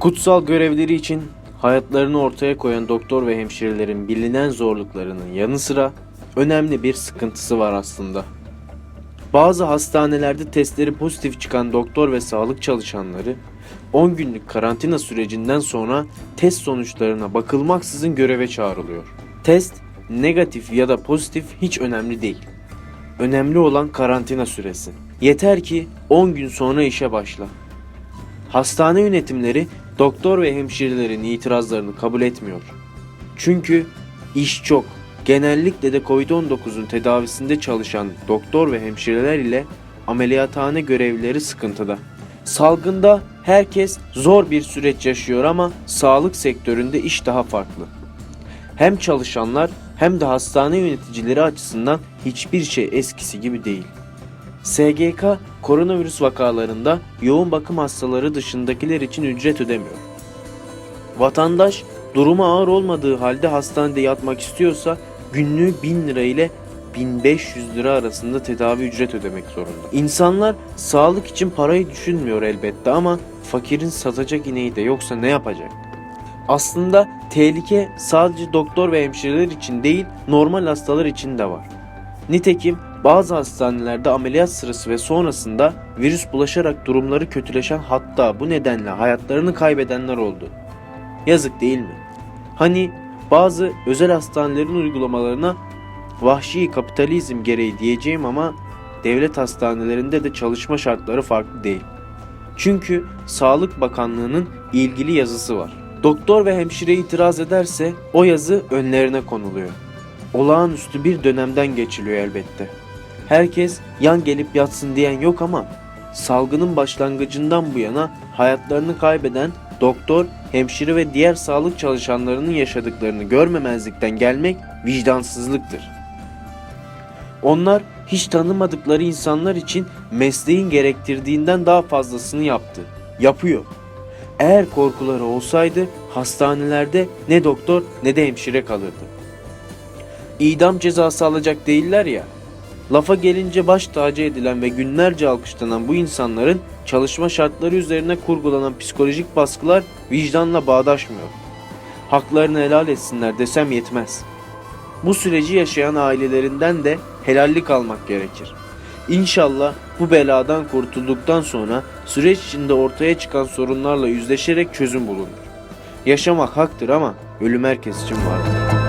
Kutsal görevleri için hayatlarını ortaya koyan doktor ve hemşirelerin bilinen zorluklarının yanı sıra önemli bir sıkıntısı var aslında. Bazı hastanelerde testleri pozitif çıkan doktor ve sağlık çalışanları 10 günlük karantina sürecinden sonra test sonuçlarına bakılmaksızın göreve çağrılıyor. Test negatif ya da pozitif hiç önemli değil. Önemli olan karantina süresi. Yeter ki 10 gün sonra işe başla. Hastane yönetimleri doktor ve hemşirelerin itirazlarını kabul etmiyor. Çünkü iş çok. Genellikle de Covid-19'un tedavisinde çalışan doktor ve hemşireler ile ameliyathane görevlileri sıkıntıda. Salgında herkes zor bir süreç yaşıyor ama sağlık sektöründe iş daha farklı. Hem çalışanlar hem de hastane yöneticileri açısından hiçbir şey eskisi gibi değil. SGK koronavirüs vakalarında yoğun bakım hastaları dışındakiler için ücret ödemiyor. Vatandaş durumu ağır olmadığı halde hastanede yatmak istiyorsa günlüğü 1000 lira ile 1500 lira arasında tedavi ücret ödemek zorunda. İnsanlar sağlık için parayı düşünmüyor elbette ama fakirin satacak ineği de yoksa ne yapacak? Aslında tehlike sadece doktor ve hemşireler için değil normal hastalar için de var. Nitekim bazı hastanelerde ameliyat sırası ve sonrasında virüs bulaşarak durumları kötüleşen hatta bu nedenle hayatlarını kaybedenler oldu. Yazık değil mi? Hani bazı özel hastanelerin uygulamalarına vahşi kapitalizm gereği diyeceğim ama devlet hastanelerinde de çalışma şartları farklı değil. Çünkü Sağlık Bakanlığı'nın ilgili yazısı var. Doktor ve hemşire itiraz ederse o yazı önlerine konuluyor. Olağanüstü bir dönemden geçiliyor elbette. Herkes yan gelip yatsın diyen yok ama salgının başlangıcından bu yana hayatlarını kaybeden doktor, hemşire ve diğer sağlık çalışanlarının yaşadıklarını görmemezlikten gelmek vicdansızlıktır. Onlar hiç tanımadıkları insanlar için mesleğin gerektirdiğinden daha fazlasını yaptı. Yapıyor. Eğer korkuları olsaydı hastanelerde ne doktor ne de hemşire kalırdı. İdam cezası alacak değiller ya. Lafa gelince baş tacı edilen ve günlerce alkışlanan bu insanların çalışma şartları üzerine kurgulanan psikolojik baskılar vicdanla bağdaşmıyor. Haklarını helal etsinler desem yetmez. Bu süreci yaşayan ailelerinden de helallik almak gerekir. İnşallah bu beladan kurtulduktan sonra süreç içinde ortaya çıkan sorunlarla yüzleşerek çözüm bulunur. Yaşamak haktır ama ölüm herkes için vardır.